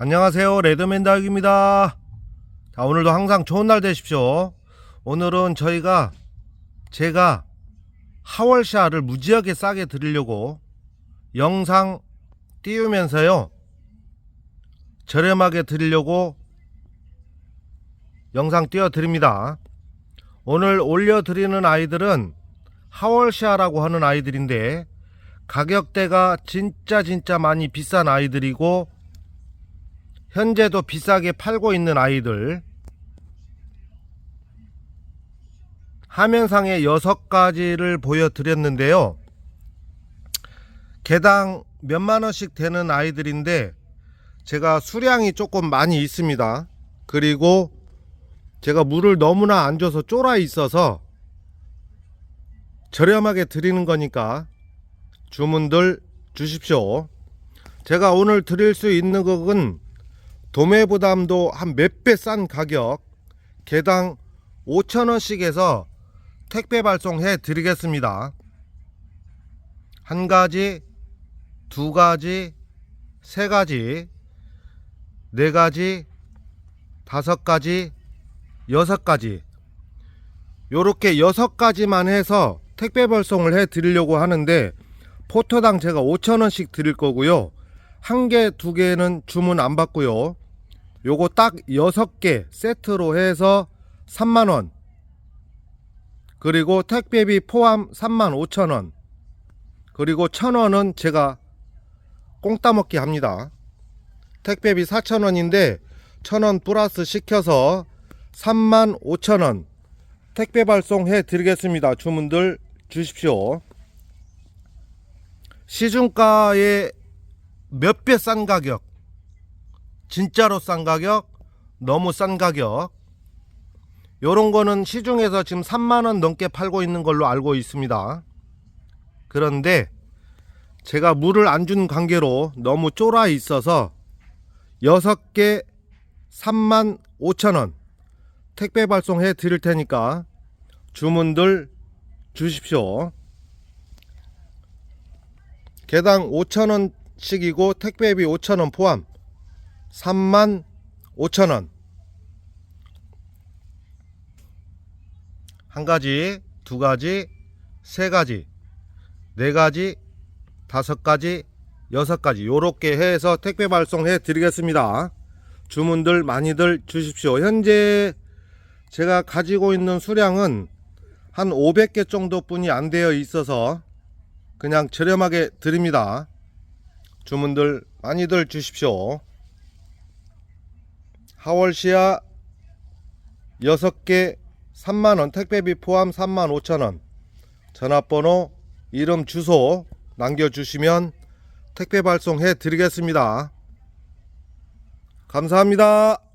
안녕하세요. 레드맨 다육입니다. 자 오늘도 항상 좋은 날 되십시오. 오늘은 저희가 제가 하월샤를 무지하게 싸게 드리려고 영상 띄우면서요 저렴하게 드리려고 영상 띄워 드립니다. 오늘 올려 드리는 아이들은 하월샤라고 하는 아이들인데 가격대가 진짜 진짜 많이 비싼 아이들이고 현재도 비싸게 팔고 있는 아이들. 화면상에 여섯 가지를 보여드렸는데요. 개당 몇만 원씩 되는 아이들인데 제가 수량이 조금 많이 있습니다. 그리고 제가 물을 너무나 안 줘서 쫄아 있어서 저렴하게 드리는 거니까 주문들 주십시오. 제가 오늘 드릴 수 있는 것은 도매 부담도 한 몇 배 싼 가격. 개당 5천원씩 해서 택배 발송해 드리겠습니다. 한 가지 두 가지 세 가지 네 가지 다섯 가지 여섯 가지. 요렇게 여섯 가지만 해서 택배 발송을 해 드리려고 하는데 포터당 제가 5천원씩 드릴 거고요 한 개, 두 개는 주문 안 받고요. 요거 딱 여섯 개 세트로 해서 3만원. 그리고 택배비 포함 3만 5천원. 그리고 천원은 제가 꽁따 먹기 합니다. 택배비 4천원인데 천원 플러스 시켜서 3만 5천원 택배 발송해 드리겠습니다. 주문들 주십시오. 시중가에 몇 배 싼 가격? 진짜로 싼 가격? 너무 싼 가격? 요런 거는 시중에서 지금 3만원 넘게 팔고 있는 걸로 알고 있습니다. 그런데 제가 물을 안 준 관계로 너무 쫄아 있어서 6개 3만 5천원 택배 발송해 드릴 테니까 주문들 주십시오. 개당 5천원 식이고 택배비 5천원 포함. 3만 5천원. 한 가지 두 가지 세 가지 네 가지 다섯 가지 여섯 가지. 요렇게 해서 택배 발송해 드리겠습니다. 주문들 많이들 주십시오. 현재 제가 가지고 있는 수량은 한 500개 정도 뿐이 안 되어 있어서 그냥 저렴하게 드립니다 주문들 많이들 주십시오. 하월시아 6개 3만원 택배비 포함 3만 5천원 전화번호 이름 주소 남겨주시면 택배 발송해 드리겠습니다. 감사합니다.